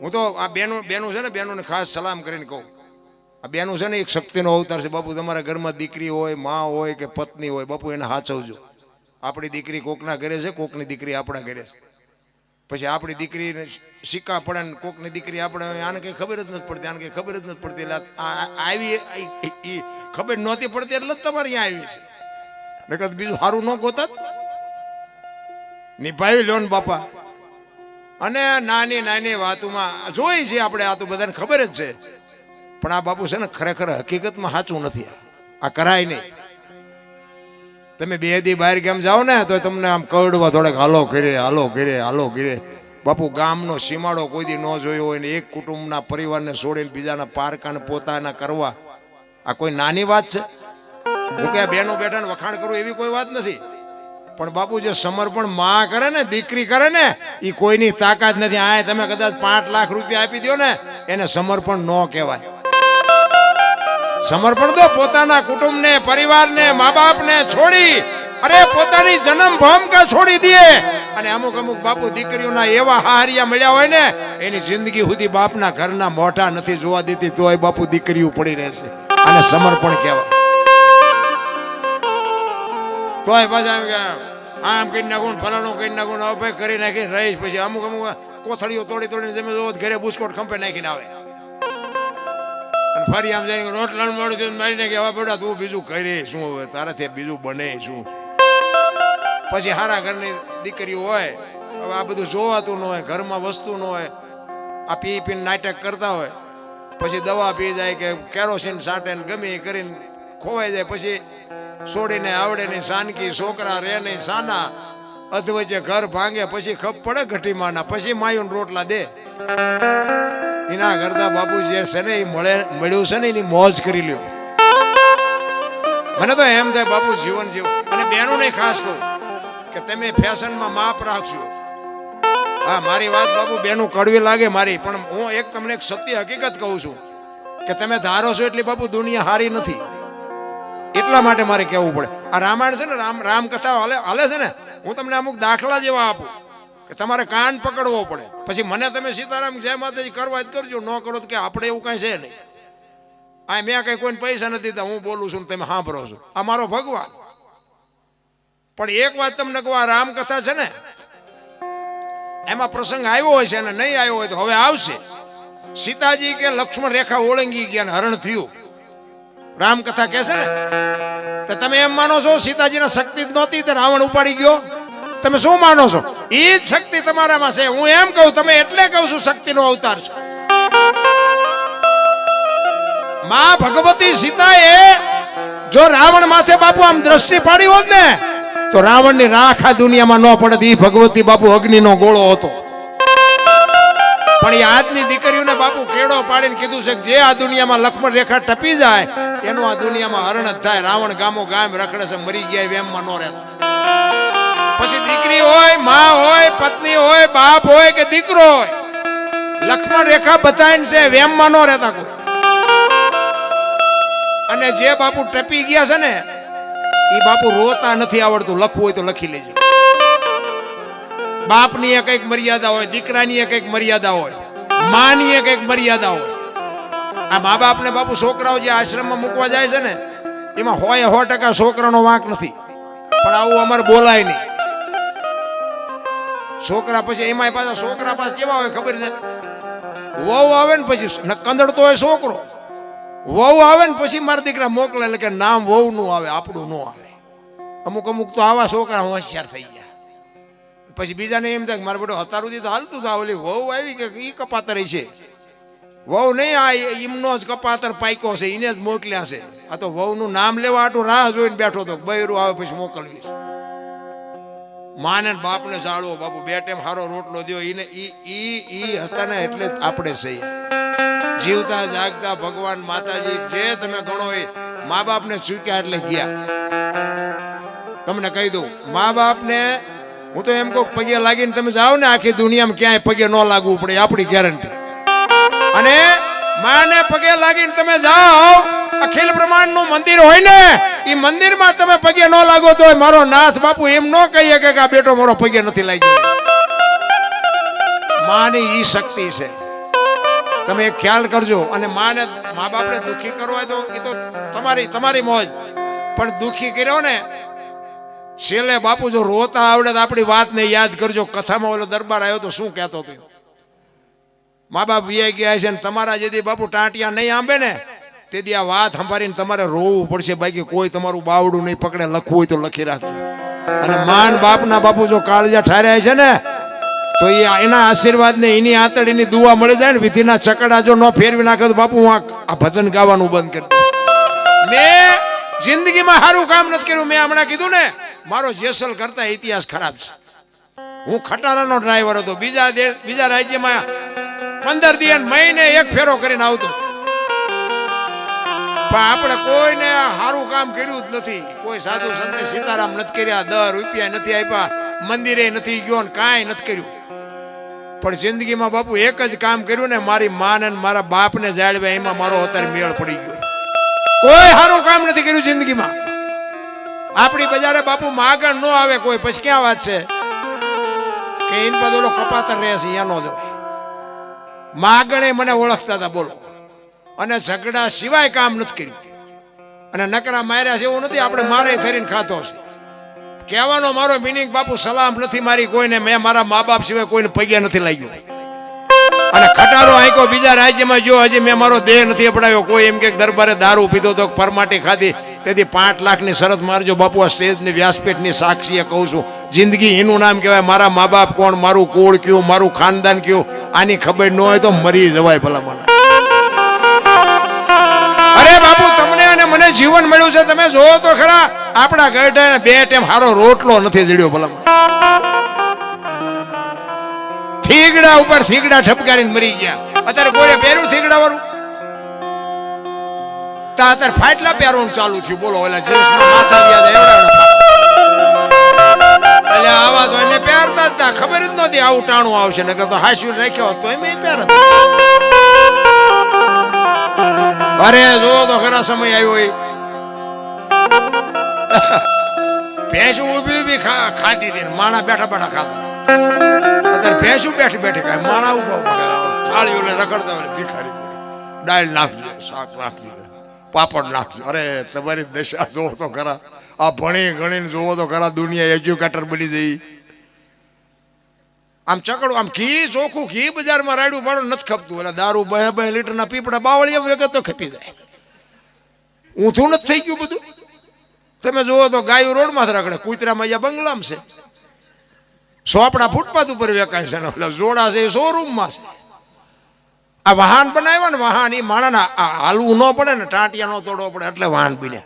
હું તો આ બેનું બેનું છે ને, બેનોને ખાસ સલામ કરીને કહું. આ બેનું છે ને, એક શક્તિનો અવતાર છે. બાપુ, તમારા ઘરમાં દીકરી હોય, મા હોય કે પત્ની હોય, બાપુ, એને હાચવજો. આપણી દીકરી કોકના ઘરે છે, કોકની દીકરી આપણા ઘરે છે. પછી આપણી દીકરીને સિક્કા પડે ને કોકની દીકરી આપણે આને કંઈ ખબર જ નથી પડતી, આને કંઈ ખબર જ નથી પડતી. એટલે આવી એ ખબર નહોતી પડતી, એટલે જ તમારે અહીંયા આવી છે. નકર બીજું સારું ન ગોતા નિભાવી લો ને બાપા. અને નાની નાની વાતોમાં જોઈ છે આપણે, આ તો બધાને ખબર જ છે. પણ આ બાપુ છે ને ખરેખર હકીકતમાં સાચું નથી. આ. કરાય નહીં. તમે બે દી બહાર ગામ જાઓ ને, તો તમને આમ કરડવા થોડેક હાલો કરે હાલો કરે હાલો કરે બાપુ ગામનો સીમાડો કોઈ દી ન જોયો હોય ને, એક કુટુંબના પરિવારને છોડીને બીજાના પારકાને પોતાના કરવા. આ કોઈ નાની વાત છે? હું કે બેનો બેઠાને વખાણ કરું એવી કોઈ વાત નથી? પણ બાપુ જે સમર્પણમાં કરે ને, દીકરી કરે ને એ કોઈની તાકાત નથી. આ તમે કદાચ પાંચ લાખ રૂપિયા આપી દો ને, એને સમર્પણ ન કહેવાય. સમર્પણ તો પોતાના કુટુંબને, પરિવારને મા બાપને છોડી, અરે પોતાની જન્મ ભૂમિકા છોડી દે. અને અમુક અમુક બાપુ દીકરીઓના એવા હારિયા મળ્યા હોય ને, એની જિંદગી સુધી બાપના ઘરના મોઢા નથી જોવા દેતી, તોય બાપુ દીકરીઓ પડી રહેશે. અને સમર્પણ કહેવાય. તોય પાછા એમ કે આમ કરી નાખું ફલાણું કરી નાખું હવે કરી નાખી રહીશ પછી. અમુક અમુક કોથળીઓ તોડી તોડીને તમે જોવો ઘરે બુસ્કોટ ખંપે નાખીને આવે. ફરી આમ જઈને રોટલા મળ્યું છે મારી નાખી, હવે બેટા તું બીજું કરી શું હવે? તારાથી બીજું બને શું? પછી હારા ઘરની દીકરીઓ હોય, હવે આ બધું જોવાતું ન હોય, ઘરમાં વસ્તુ ન હોય, આ પી પીને નાટક કરતા હોય. પછી દવા પી જાય કે કેરોસીન સાટે ગમે એ કરીને ખોવાઈ જાય. પછી છોડીને આવડે નહીં, સાનકી છોકરા રે નહીં, સાના. અધવચ્ચે ઘર ભાંગે, પછી ખપ પડે ઘટીમાના, પછી માયુન રોટલા દે. એના કરતા બાપુ જે છે ને, એ મળે, મળ્યું છે ને, એની મોજ કરી લ્યો. મને તો એમ થાય બાપુ જીવન જીવ. અને બેનું નહીં ખાસ કહું કે તમે ફેશનમાં માપ રાખજો. હા, મારી વાત બાપુ બેનું કડવી લાગે મારી, પણ હું એક તમને એક સત્ય હકીકત કહું છું કે તમે ધારો છો એટલી બાપુ દુનિયા હારી નથી. એટલા માટે મારે કહેવું પડે. આ રામાયણ છે ને, રામ, રામકથા હાલે હાલે છે ને, હું તમને અમુક દાખલા જેવા આપું, કે તમારે કાન પકડવો પડે. પછી મને તમે સીતારામ જય માતાજી કરવા જ કરજો, ન કરો તો કે આપણે એવું કાંઈ છે નહીં. આ મેં કઈ કોઈને પૈસા નથી દીધા, હું બોલું છું ને તમે સાંભળો છો. આ મારો ભગવાન. પણ એક વાત તમને કહું, આ રામકથા છે ને, એમાં પ્રસંગ આવ્યો હોય છે અને નહીં આવ્યો હોય તો હવે આવશે. સીતાજી કે લક્ષ્મણ રેખા ઓળંગી ગયા હરણ થયું. રામકથા કહે છે ને તો તમે એમ માનો છો, સીતાજીના શક્તિ જ નહોતી, તે રાવણ ઉપાડી ગયો. તમે શું માનો છો? એ જ શક્તિ તમારામાં છે. હું એમ કહું, તમે એટલે કહું છું શક્તિનો અવતાર છે. માં ભગવતી સીતાએ જો રાવણ માથે બાપુ આમ દ્રષ્ટિ પાડી હોત ને, તો રાવણની રાખ આ દુનિયામાં ન પડત. એ ભગવતી બાપુ અગ્નિનો ગોળો હતો. પણ એ આજની દીકરીઓને બાપુ કેળો પાડીને કીધું છે જે આ દુનિયામાં લક્ષ્મણ રેખા ટપી જાય, એનું આ દુનિયામાં હરણ જ થાય. રાવણ ગામો ગામ રખડે છે, મરી ગયા વેમમાં ન રહેતા. પછી દીકરી હોય, માં હોય, પત્ની હોય, બાપ હોય કે દીકરો હોય લક્ષ્મણ રેખા બતાવીને છે, વેમમાં ન રહેતા કોઈ. અને જે બાપુ ટપી ગયા છે ને, એ બાપુ રોતા નથી આવડતું. લખવું હોય તો લખી લેજો. બાપની એ કંઈક મર્યાદા હોય, દીકરાની એ કંઈક મર્યાદા હોય, માની એ કંઈક મર્યાદા હોય. આ મા બાપને બાપુ છોકરાઓ જે આશ્રમમાં મૂકવા જાય છે ને, એમાં હોય સો ટકા છોકરાનો વાંક નથી. પણ આવું અમારે બોલાય નહીં. છોકરા પછી એમાંય પાછા છોકરા પાસે કેવા હોય ખબર છે? વહુ આવે ને પછી કંદડતો હોય છોકરો. વહુ આવે ને પછી મારા દીકરા મોકલે, એટલે કે નામ વહુ નું આવે, આપણું ન આવે. અમુક અમુક તો આવા છોકરા હોશિયાર થઈ ગયા. પછી બીજાને એમ થાય મારા બધું હતારું તો હાલતું હતા ઓલી વહુ આવી કે ઈ કપાતર છે. વહુ નહીં આ એમનો જ કપાતર પાયકો છે એને જ મોકલ્યા છે. આ તો વહુનું નામ લેવા આટું રાહ જોઈને બેઠો હતો બૈરું આવે પછી મોકલવીશ માને બાપને જાળવો બાપુ, બે ટાઈમ સારો રોટલો દ્યો એને ઈ ઈ હતા ને એટલે આપણે સહી. જીવતા જાગતા ભગવાન માતાજી, જે તમે ગણો એ મા બાપને ચૂક્યા એટલે ગયા. તમને કહી દઉં, મા બાપને હું તો એમ કહું પગે લાગીને તમે જાઓ ને આખી દુનિયામાં ક્યાંય પગે ન લાગવું પડે, આપણી ગેરંટી અને માને પગે લાગીને તમે જાઓ, અખિલ બ્રહ્માંડનું મંદિર હોય ને એ મંદિરમાં તમે પગે ન લાગો તો મારો નાથ બાપુ એમ ન કહીએ કે આ બેટો મારો પગે નથી લાગ્યો. માની ઈ શક્તિ છે. તમે ખ્યાલ કરજો, અને માને મા બાપને દુખી કરો હોય તો એ તો તમારી તમારી મોજ. પણ દુખી કર્યો ને છેલ્લે બાપુ જો રોતા આવડે તો આપણી વાતને યાદ કરજો. કથામાં ઓલો દરબાર આવ્યો તો શું કહેતો હતો? મા બાપ વિયા ગયા છે ને તમારા જેથી બાપુ ટાંટિયા નહીં આંબે ને, તેથી આ વાત સંભાળીને તમારે રોવું પડશે. બાકી કોઈ તમારું બાવડું નહીં પકડે, લખવું હોય તો લખી રાખજો. અને માન બાપના બાપુ જો કાળજા ઠાર્યા છે ને, તો એ એના આશીર્વાદ ને એની આંતળીની દુવા મળી જાય ને, વિધિના ચકડા જો ન ફેરવી નાખે તો બાપુ હું આ ભજન ગાવાનું બંધ કરી. મેં જિંદગીમાં સારું કામ નથી કર્યું. મેં હમણાં કીધું ને મારો જેસલ કરતા ઇતિહાસ ખરાબ છે. હું ખટારાનો ડ્રાઈવર હતો. બીજા દેશ બીજા રાજ્યમાં પંદર દિવસ મહિને એક ફેરો કરીને આવતો. પણ આપણે કોઈને સારું કામ કર્યું જ નથી. કોઈ સાધુ સંતે સીતારામ નથી કર્યા, દર રૂપિયા નથી આપ્યા, મંદિરે નથી ગયો ને કાંઈ નથી કર્યું. પણ જિંદગીમાં બાપુ એક જ કામ કર્યું ને મારી માને અને મારા બાપને જાળવ્યા એમાં મારો અત્યારે મેળ પડી ગયો. કોઈ સારું કામ નથી કર્યું જિંદગીમાં. આપણી બજારે બાપુ માગણ ન આવે કોઈ, પછી ક્યાં વાત છે? કે એન પર ઓલો કપાતર રહે છે એનો જ હોય. માગણે મને ઓળખતા હતા, બોલો. અને ઝઘડા સિવાય કામ નથી કર્યું. અને નકરા માર્યા છે એવું નથી, આપણે મારે ધરીને ખાતો છે. કહેવાનો મારો મિનિંગ બાપુ, સલામ નથી મારી કોઈને, મેં મારા મા બાપ સિવાય કોઈને પગ્યા નથી લાગ્યું. અને ખટારો આંકો બીજા રાજ્યમાં જો હજી મેં મારો દેહ નથી અપડાવ્યો, કોઈ એમ કે દરબારે દારૂ પીધો તો પરમાટી ખાધી. તેથી પાંચ લાખની શરત મારજો બાપુ, આ સ્ટેજની વ્યાસપીઠની સાક્ષીએ કહું છું. જિંદગી એનું નામ કહેવાય, મારા મા બાપ કોણ, મારું કોળ કયું, મારું ખાનદાન કયું, આની ખબર ન હોય તો મરી જવાય ભલા મને અરે બાપુ, તમને અને મને જીવન મળ્યું છે, તમે જોવો તો ખરા, આપણા ગઢે બે ટાઈમ હારો રોટલો નથી જડ્યો ભલા મને થીગડા ઉપર થીગડા ઠપકારીને મરી ગયા. અત્યારે કોઈ પહેર્યું થીગડા વાળું તા અત્યારે ફાટલા પહેરવાનું ચાલુ થયું. બોલો, ઓલા જીન્સમાં માથા ગયા. એટલે આવા તો એને પહેરતા હતા ખબર જ નહોતી આવું ટાણું આવશે. ને તો હાસ્યું રાખ્યો તો તો એ પહેરત. અરે જો તો ખરા સમય આવ્યો હોય. ભેંસું ઊભી ઊભી ખાતી હતી માણા બેઠા બેઠા ખાતા. અત્યારે ભેંસું બેઠી બેઠી ખાય? માણા ઊભા ઊભા ખાય. થાળીઓ રખડતા હોય ભિખારી ડાળ નાખજો શાક નાખજો પાપડ નાખજો. અરે, તમારી દશા જોવો તો ખરા. આ ભણી ગણીને જોવો તો ખરા, દુનિયા એજ્યુકેટર બની જઈ. આમ ચકડું, આમ ઘી, ચોખ્ખું ઘી બજારમાં રાડ્યું પાડું નથી ખપતું. એટલે દારૂ બે બે લીટરના પીપડા બાવળીએ વગર તો ખપી જાય. ઊંધું નથી થઈ ગયું બધું. તમે જુઓ તો ગાયું રોડમાં રખડે. કૂતરામાં અહીંયા બંગલામાં છે. સોપડા ફૂટપાથ ઉપર વેકાય છે. જોડા છે, એ શોરૂમમાં છે. આ વાહન બનાવ્યા ને વાહન એ માણસના હાલવું ન પડે ને, ટાંટિયા નો તોડવો પડે, એટલે વાહન બીને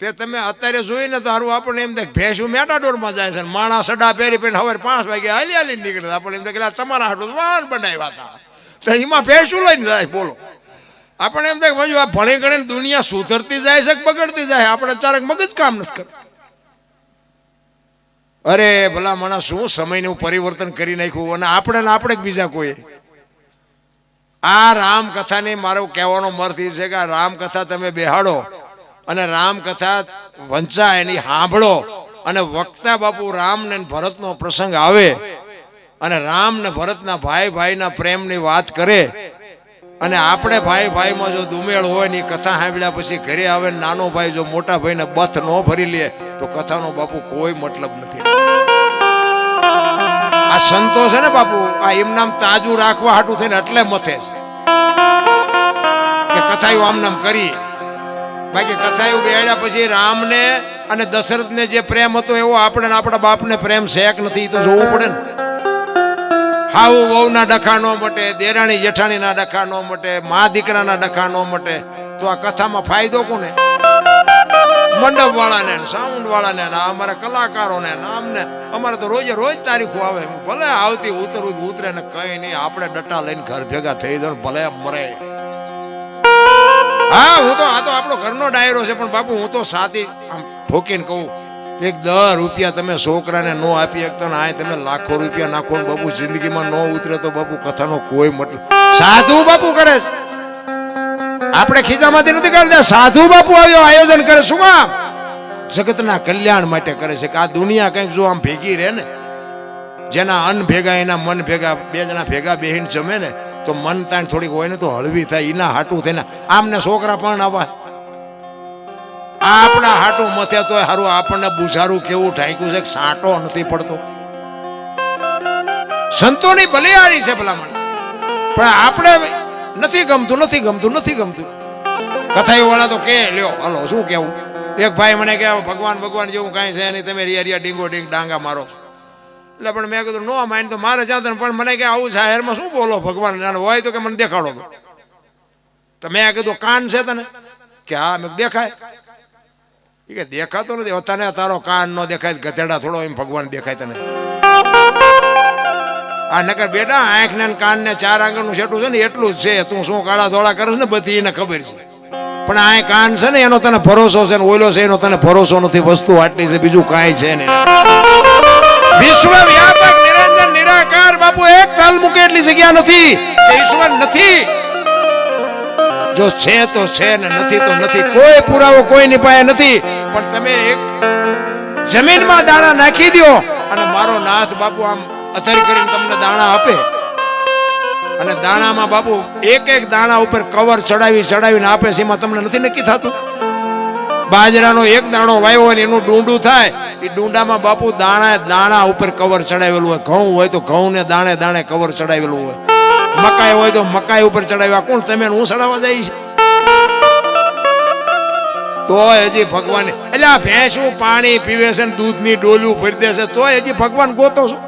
તે તમે અત્યારે જોઈને તો હારું આપણને એમ કે ભેંસું મેટાડોરમાં જાય છે માણસ માણા સડા પહેરી પહેરીને હવે પાંચ વાગે હાલી હાલી નીકળે આપણે એમ થાય તમારા હાટું વાહન બનાવ્યા હતા. તો એમાં ભેંસું લઈને જાય, બોલો. આપણે એમ કે ભાઈ આ ભણી ગણીને દુનિયા સુધરતી જાય છે બગડતી જાય? આપણે ચારક મગજ કામ નથી કરતું. અરે ભલા મને શું સમયનું પરિવર્તન કરી નાખ્યું અને આપણે ને આપણે બીજા કોઈ આ રામકથાને મારો કહેવાનો મર્થ એ છે કે આ રામકથા તમે બેહાડો અને રામકથા વંચાય એની સાંભળો અને વક્તા બાપુ રામ ને ભરતનો પ્રસંગ આવે અને રામ ને ભરતના ભાઈ ભાઈના પ્રેમની વાત કરે અને આપણે ભાઈ ભાઈમાં જો દુમેળ હોય ને કથા સાંભળ્યા પછી ઘરે આવે નાનો ભાઈ જો મોટા ભાઈને બથ ન ભરી લે, તો કથાનો બાપુ કોઈ મતલબ નથી. આ સંતો છે ને બાપુ, આ એમ નામ તાજું રાખવા હાટું થઈને એટલે મથે છે. કે કથાયું આમ નામ કરી બાકી કથાયું બેડ્યા પછી રામને અને દશરથને જે પ્રેમ હતો એવો આપણે આપણા બાપને પ્રેમ શેક નથી તો જોવું પડે ને. હાવ વહુના ડખા ન મટે, દેરાણી જેઠાણીના ડખા ન મટે, મા દીકરાના ડખા ન મટે. તો આ કથામાં ફાયદો કોને? મંડપ વાળાને સાઉન્ડ વાળાને ને અમારા કલાકારોને આમને. અમારે તો રોજે રોજ તારીખો આવે. ભલે આવતી ઉતરવું તો ઉતરે ને કઈ નહીં, આપણે ડટા લઈને ઘર ભેગા થઈ જાય ભલે મરે. હા, હું તો, આ તો આપણો ઘરનો ડાયરો છે, પણ બાપુ, હું તો સાથી આમ ઠોકીને કહું એક દસ રૂપિયા તમે છોકરાને ન આપી શકતા ને આ તમે લાખો રૂપિયા નાખો ને બાપુ જિંદગીમાં ન ઉતરે તો બાપુ કથાનો કોઈ મતલબ સાધુ બાપુ કરે છે. આપણે ખીચામાંથી નથી કરતા સાધુ બાપુ આવ્યો, આયોજન કરે. શું કામ? જગતના કલ્યાણ માટે કરે છે કે આ દુનિયા કંઈક જો આમ ભેગી રહે ને, જેના અન્ન ભેગા, એના મન ભેગા, બે જણા ભેગા બેહીને જમે ને, તો મન તાણ થોડીક હોય ને તો હળવી થાય એના હાટું થઈને આમને છોકરા પણ આવા આપણા હાટું મથે તો હારું આપણને બુઝારું કેવું ઠાંક્યું છે સાંટો નથી પડતો? સંતોની બલિયારી છે ભલામણ. પણ આપણે નથી ગમતું નથી ગમતું નથી ગમતું. કથાઈ વાળા તો કે, લ્યો, હલો, શું કેવું? એક ભાઈ મને કે ભગવાન ભગવાન જેવું કાંઈ છે નહીં, તમે રિયા રિયા, ડીંગો, ડીંગ, ડાંગા મારો એટલે પણ મેં કીધું, નો માઇન તો મારે ચાંતન પણ મને કે આવું જાહેરમાં શું બોલો ભગવાન? હોય તો કે મને દેખાડો તો. મેં કીધું, કાન છે તને? કે હા, મેં દેખાય. કે દેખાતો નથી. તને તારો કાન ન દેખાય, ગધેડા થોડો એમ ભગવાન દેખાય તને. આ નકર બેટા આંખ ને કાન ને ચાર આંગળનું છેટું છે ને, એટલું જ છે. તું શું કાળા ધોળા કરે ને, બધી એને ખબર છે. પણ આ કાન છે ને, એનો તને ભરોસો છે ને ઓલો છે, એનો તને ભરોસો નથી. વસ્તુ આટલી છે, બીજું કાંઈ છે ને વિશ્વ વ્યાપક નિરંજન, નિરાકાર, બાપુ, એક તાલ મૂકે એટલી જગ્યા નથી ઈશ્વર નથી. જો છે તો છે ને, નથી તો નથી. કોઈ પુરાવો કોઈની પાસે નથી. પણ તમે એક જમીનમાં દાણા નાખી દ્યો અને મારો નાશ બાપુ આમ અથરી કરીને તમને દાણા આપે. અને દાણામાં બાપુ એક એક દાણા ઉપર કવર ચડાવી ચડાવીને આપે છે, એમાં તમને નથી નક્કી થતું? બાજરાનો એક દાણો વાવ્યો હોય ને એનું ડુંડું થાય, એ ડુંડામાં બાપુ દાણા દાણા ઉપર કવર ચડાવેલું હોય. ઘઉં હોય તો ઘઉંને દાણે દાણે કવર ચડાવેલું હોય. મકાઈ હોય તો મકાઈ ઉપર ચડાવ્યા. કોણ તમે હું ચડાવવા જાય છે? તોય હજી ભગવાન એટલે આ ભેંસું પાણી પીવે છે ને દૂધની ડોલું ભરી દેશે તોય હજી ભગવાન ગોતો છું.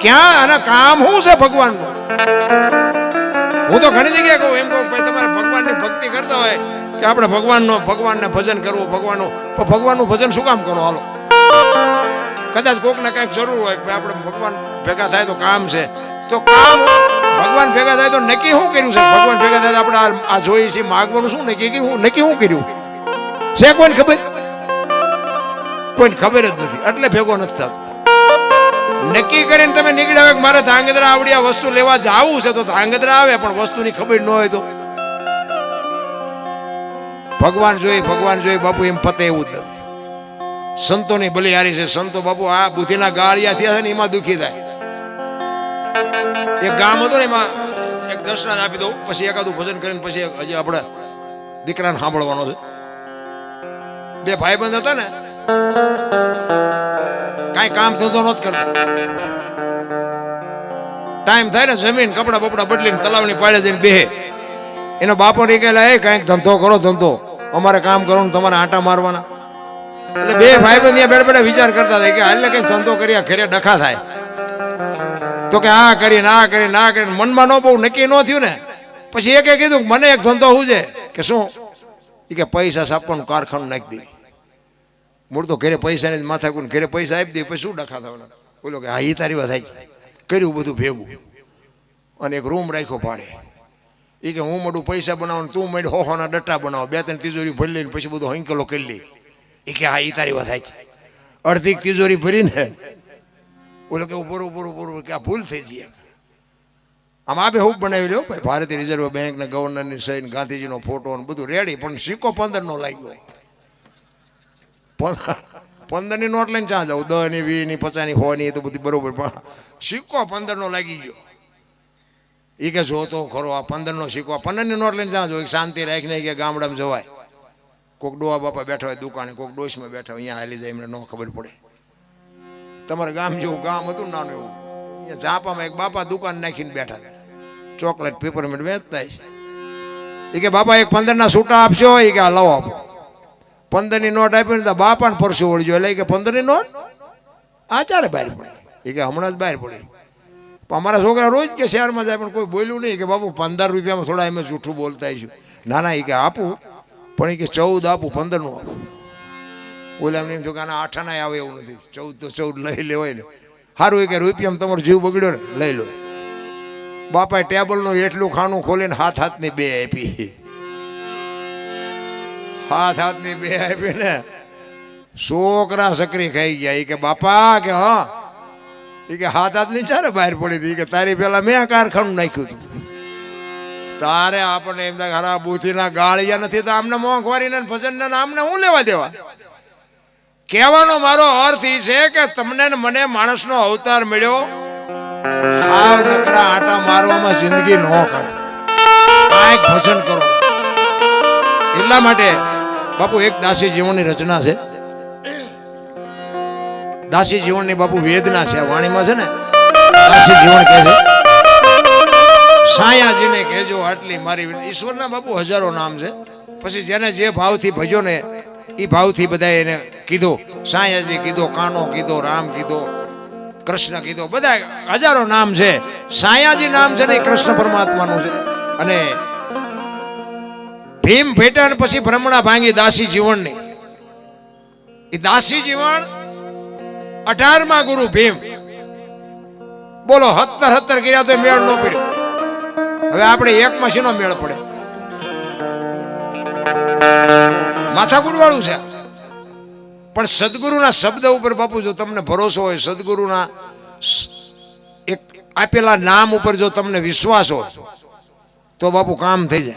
ક્યાં અને કામ શું છે ભગવાનનું? હું તો ઘણી જગ્યાએ કહું, એમ કહું ભાઈ તમારે ભગવાનની ભક્તિ કરતા હોય કે આપણે ભગવાનનો ભગવાનને ભજન કરવું, ભગવાનનું તો ભગવાનનું ભજન શું કામ કરો હાલો? કદાચ કોકને કંઈક જરૂર હોય કે આપણે ભગવાન ભેગા થાય તો કામ છે. તો કામ ભગવાન ભેગા થાય તો નક્કી શું કર્યું છે? ભગવાન ભેગા થાય આપણે આ- જોઈએ છે માગવાનું શું? નક્કી કર્યું? નક્કી શું કર્યું? છે કોઈને ખબર? કોઈને ખબર જ નથી. એટલે ભેગો નથી થતો. નક્કી કરીને તમે નીકળ્યા હોય કે મારે ધાંગધ્રા આવડી આ વસ્તુ લેવા જવું છે તો ધાંગધ્રા આવે, પણ વસ્તુની ખબર ન હોય તો. ભગવાન જોઈ ભગવાન જોઈ બાપુ, એમ પતે એવું જ નથી. સંતોની બલિહારી છે. સંતો બાપુ આ બુદ્ધિના ગાળિયા થયા છે ને, એમાં દુખી થાય. એક ગામ હતું ને એમાં એક દર્શનાથ આપી દઉં, પછી એકાદું ભજન કરીને પછી હજી આપણે દીકરાને સાંભળવાનો છે. બે ભાઈબંધ હતા ને, કાંઈ કામ ધંધો નહોત કરતા. ટાઈમ થાય ને જમીન, કપડા બપડા બદલીને તલાવની પાડે જઈને બેહે. એનો બાપો નીકળેલા એ કાંઈક ધંધો કરો, ધંધો. અમારે કામ કરવાનું તમારે આંટા મારવાના. એટલે બે ભાઈ બંધ બેડ બેઠા વિચાર કરતા હતા કે હાલ કંઈક ધંધો કર્યા ઘરે ડખા થાય. તો કે આ કરીને આ કરીને આ કરીને. મનમાં ન બહુ નક્કી ન થયું ને. પછી એકે કીધું મને એક ધંધો શું છે. કે શું? એ કે પૈસા સાપવાનું કારખાનું નાખી દે. મૂળ તો ઘરે પૈસા ને માથા કુન ઘરે પૈસા આપી દે, પછી શું ડખા થવાના? બોલો કે હા એ તારી વાત થાય કર્યું બધું ભેગું. અને એક રૂમ રાખ્યો ભાડે. એ કે હું મોડું પૈસા બનાવું તું મળી હોહોના ડટ્ટા બનાવો. બે ત્રણ તિજોરી ભરી લઈને પછી બધું હંકલો કરી લે. એ કે હા એ તારી વાત થાય અડધી તિજોરી ભરીને બોલો કે ઉપર ઉપર પૂરું કે આ ભૂલ થઈ જઈએ આમ આપે હું બનાવી લો ભાઈ ભારતીય રિઝર્વ બેંક ને ગવર્નરની સહી ગાંધીજીનો ફોટો ને બધું રેડી પણ સિક્કો પંદર નો લાગ્યો. પંદરની નોટ લઈને ક્યાં જાવ દસની, વીસની પચાસની સો ની, એ તો બધી બરોબર, પણ સિક્કો પંદર નો લાગી ગયો. એ કે જોતો ખરો, આ પંદર નો સિક્કો, આ પંદરની નોટ લઈને જ્યાં જો શાંતિ રાખીને કે ગામડામાં જવાય. કોક ડોવા બાપા બેઠા હોય દુકાને, કોક ડોશમાં બેઠા હોય, અહીંયા હાલી જાય, એમને ન ખબર પડે. તમારે ગામ જેવું ગામ હતું, નાનું એવું. અહીંયા ઝાપામાં એક બાપા દુકાન નાખીને બેઠા હતા. ચોકલેટ પેપરમેન્ટ વેચતા છે એ કે, બાપા, એક પંદરના છૂટા આપશો? એ કે લાવો આપો. પંદરની નોટ આપીને તો બાપાને પરસું વળજો. એટલે કે, પંદરની નોટ? આ ચારે બહાર પડે. એ કે, હમણાં જ બહાર પડે. અમારા છોકરા રોજ કે શહેરમાં જાય, પણ કોઈ બોલ્યું નહીં કે, બાપુ, પંદર રૂપિયામાં થોડા એમ જૂઠું બોલતા છું ના ના એ કે, આપું. પણ એ કે, ચૌદ આપું, પંદરનું આપું. બોલે એમ જો કે આના આઠાના આવે એવું નથી. ચૌદ તો ચૌદ લઈ લેવાય ને. સારું એ કે રૂપિયામાં તમારો જીવ બગડ્યો ને, લઈ લો. બાપાએ ટેબલનું એટલું ખાનું ખોલીને હાથ હાથની બે આપી. હાથ હાથની બે આપી ને છોકરા સકરી ખાઈ ગયા. એ કે, બાપા, કે, હા. એ કે, હાથ હાથની ચારે બહાર પડી હતી. કે, તારી પેલા મેં કારખાનું નાખ્યું હતું. તારે આપણને એમ થાય હરા બુથીના ગાળિયા નથી તો આમને મોંઘવારીને ભજનને આમને હું લેવા દેવા? કહેવાનો મારો અર્થ એ છે કે તમને મને માણસનો અવતાર મળ્યો. હાવ નકરા આટા મારવામાં જિંદગી ન કરો કાંઈક ભજન કરો. એટલા માટે બાપુ એક દાસી જીવનની રચના છે. દાસી જીવનની બાપુ વેદના છે વાણીમાં છે ને. દાસી જીવન કહે છે. સાયાજીને કહેજો આટલી મારી ઈશ્વરના બાપુ હજારો નામ છે. પછી જેને જે ભાવથી ભજો ને એ ભાવથી બધા એને કીધું, સાયાજી કીધો, કાનો કીધો, રામ કીધો, કૃષ્ણ કીધો, બધા હજારો નામ છે. સાયાજી નામ છે ને એ કૃષ્ણ પરમાત્માનું છે. અને ભીમ ભેટણ પછી ભ્રમણા ભાંગી દાસી જીવનની એ દાસી જીવન અઢારમાં ગુરુ ભીમ. બોલો, હત્તર હત્તર કર્યા તો મેળ ન પડ્યો. હવે આપણે એકમાં શેનો મેળ પડે. માથાકૂટ વાળું છે. પણ સદગુરુના શબ્દ ઉપર બાપુ, જો તમને ભરોસો હોય, સદગુરુના એક આપેલા નામ ઉપર જો તમને વિશ્વાસ હોય, તો બાપુ કામ થઈ જાય.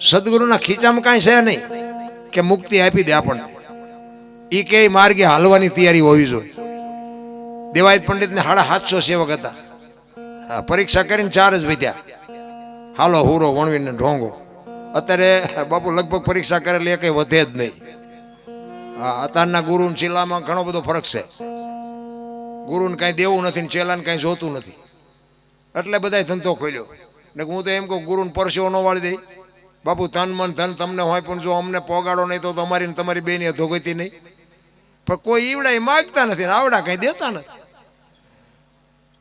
સદગુરુના ખીચામાં કાંઈ છે નહીં કે મુક્તિ આપી દે આપણને. એ કે માર્ગે હાલવાની તૈયારી હોવી જોઈએ. દેવાયત પંડિતને સાડા સાતસો સેવક હતા. પરીક્ષા કરીને ચાર જ વધ્યા. હાલો, હુરો, વણવીને ઢોંગો. અત્યારે બાપુ લગભગ પરીક્ષા કરેલી એ કંઈ વધે જ નહીં. હા અત્યારના ગુરુ ચેલામાં ઘણો બધો ફરક છે. ગુરુને કાંઈ દેવું નથી ને ચેલાને કાંઈ જોતું નથી. એટલે બધાય ધંધો ખોલ્યો. ને હું તો એમ કહું, ગુરુને પરસેવો ન વાળી દઈ. બાપુ તન મન ધન તમને હોય, પણ જો અમને પોગાડો નહીં તો તમારી તમારી બેની અધોગતી નહીં. પણ કોઈ ઈવડા માગતા નથી આવડા કંઈ દેતા નથી.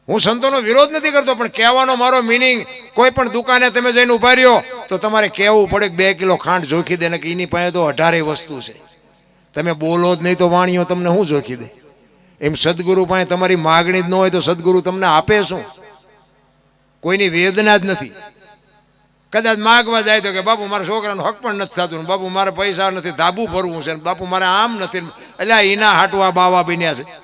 હું સંતોનો વિરોધ નથી કરતો, પણ કહેવાનો મારો મિનિંગ કોઈ પણ દુકાને તમે જઈને ઊભા રહ્યો, તો તમારે કહેવું પડે કે બે કિલો ખાંડ જોખી દે ને કે એની પાસે તો અઢારે વસ્તુ છે. તમે બોલો જ નહીં તો વાણીઓ તમને શું જોખી દે? એમ સદગુરુ પાસે તમારી માગણી જ ન હોય તો સદગુરુ તમને આપે શું? કોઈની વેદના જ નથી. કદાચ માગવા જાય તો કે, બાપુ, મારા છોકરાનો હક પણ નથી થતું બાપુ, મારે પૈસા નથી, ધાબુ ભરવું છે બાપુ, મારે આમ નથી. એટલે એના હાટવા બાવા બન્યા છે.